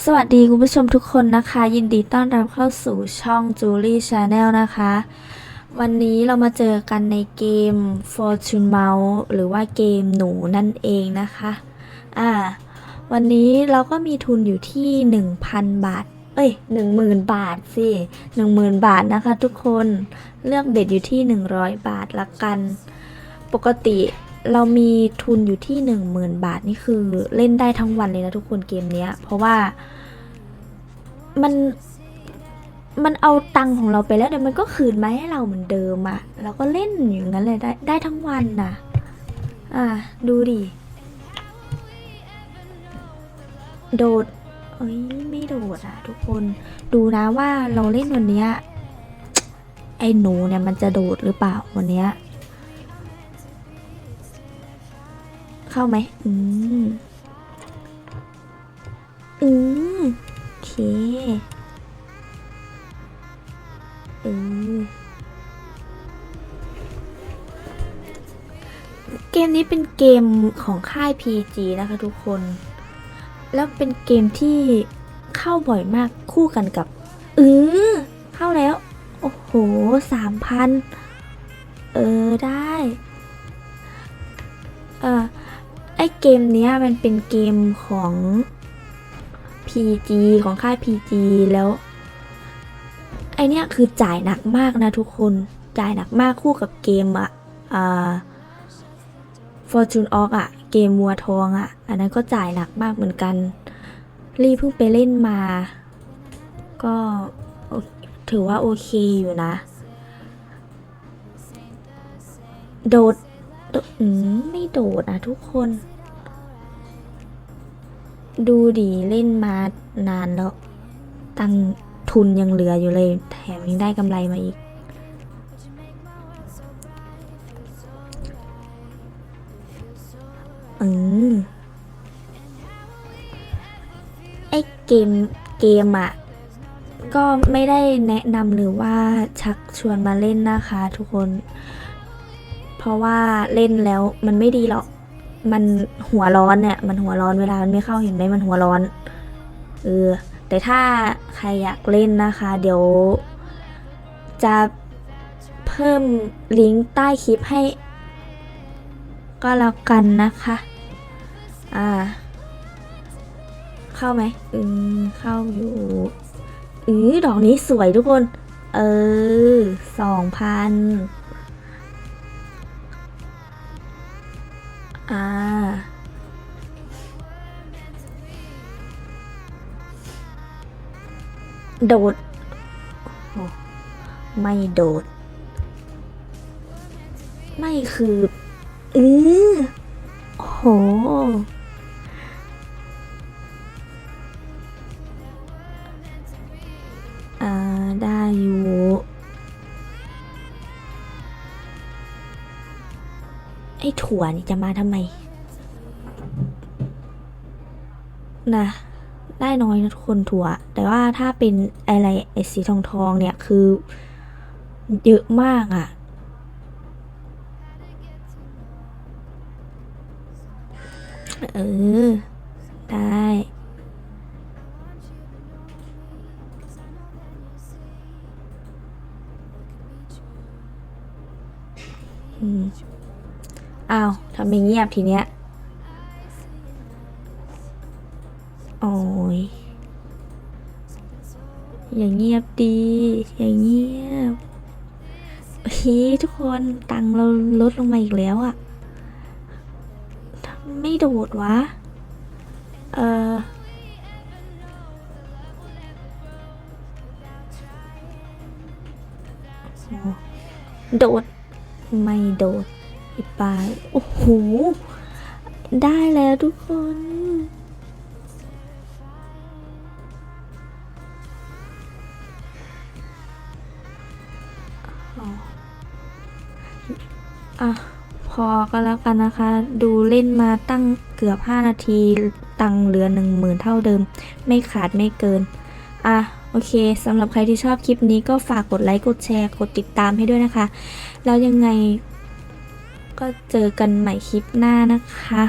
สวัสดีคุณผู้ชมทุกคนนะคะ ยินดีต้อนรับเข้าสู่ช่อง Julie Channel นะคะ วันนี้เรามาเจอกันในเกม Fortune Mouse หรือว่าเกมหนูนั่นเองนะคะอ่าวันนี้เราก็มีทุนอยู่ที่ 1,000 บาท เอ้ย 10,000 บาทสิ 10,000 บาทนะคะทุกคนเลือกเบ็ดอยู่ที่ 100 บาทละกัน ปกติ เรามีทุนอยู่ที่ 10,000 บาทนี่คือเล่นได้ทั้งวันเลยนะทุกคนเกมเนี้ย เพราะว่ามันมันเอาตังของเราไปแล้วเดี๋ยวมันก็คืนมาให้เราเหมือนเดิมอะเราก็เล่นอยู่งั้นเลยได้ได้ทั้งวันนะอะดูดิ โดด เอ้ยไม่โดดอะทุกคนดูนะว่าเราเล่นวันเนี้ยไอ้หนูเนี่ยมันจะโดดหรือเปล่าวันเนี้ย เข้าไหมอืมอืมโอเคอืมเกมนี้เป็นเกมของค่าย PG นะคะทุกคน แล้วเป็นเกมที่เข้าบ่อยมากคู่กันกับเออเข้าแล้ว โอ้โหสามพันเออได้ เออ อเกมเนี้ยมันเป็นเกมของ PG ของค่าย PG แล้ว ไอเนี้ยคือจ่ายหนักมากนะทุกคนจ่ายหนักมากคู่กับเกมอะอ่า Fortune o อะเกมวัวทองอะอันนั้นก็จ่ายหนักมากเหมือนกัน รีเพิ่งไปเล่นมา ก็ถือว่าโอเคอยู่นะ โดดโดดไม่โดดนะทุกคน ดูดีเล่นมานานแล้ว ตังทุนยังเหลืออยู่เลย แถมยังได้กำไรมาอีก อืมไอเกมเกมอะ ก็ไม่ได้แนะนำหรือว่าชักชวนมาเล่นนะคะทุกคน เพราะว่าเล่นแล้วมันไม่ดีหรอก มันหัวร้อนเนี่ย มันหัวร้อนเวลามันไม่เข้าเห็นไหมมันหัวร้อน เออ แต่ถ้าใครอยากเล่นนะคะ เดี๋ยว จะเพิ่มลิงก์ใต้คลิปให้ ก็แล้วกันนะคะ อ่า เข้าไหมอืมเข้าอยู่อือดอกนี้สวยทุกคน เออสองพัน อ่า โดด ไม่โดด ไม่คืออือโห อ่า ได้อยู่ ไอ้ถั่วนี่จะมาทำไม นะ ได้น้อยนะทุกคนถั่ว แต่ว่าถ้าเป็นอะไรไอ้สีทองทองๆเนี่ยคือ เยอะมากอะ่ะ เออ ได้อืม อ้าวทำไมเงียบทีเนี้ย โอ้ย อย่างเงียบดี อย่างเงียบเฮ้ทุกคนตังเราลดลงมาอีกแล้วอะไม่โดดวะ เออโอ้โดด ไม่โดด อีปลาย โอ้โห ได้แล้วทุกคน อะ พอก็แล้วกันนะคะ ดูเล่นมาตั้งเกือบ 5 นาที ตังเหลือ 1 0,000 เท่าเดิม ไม่ขาดไม่เกิน อะโอเค สำหรับใครที่ชอบคลิปนี้ก็ฝากกดไลค์ กดแชร์ กดติดตามให้ด้วยนะคะ แล้วยังไง ก็เจอกันใหม่คลิปหน้านะคะ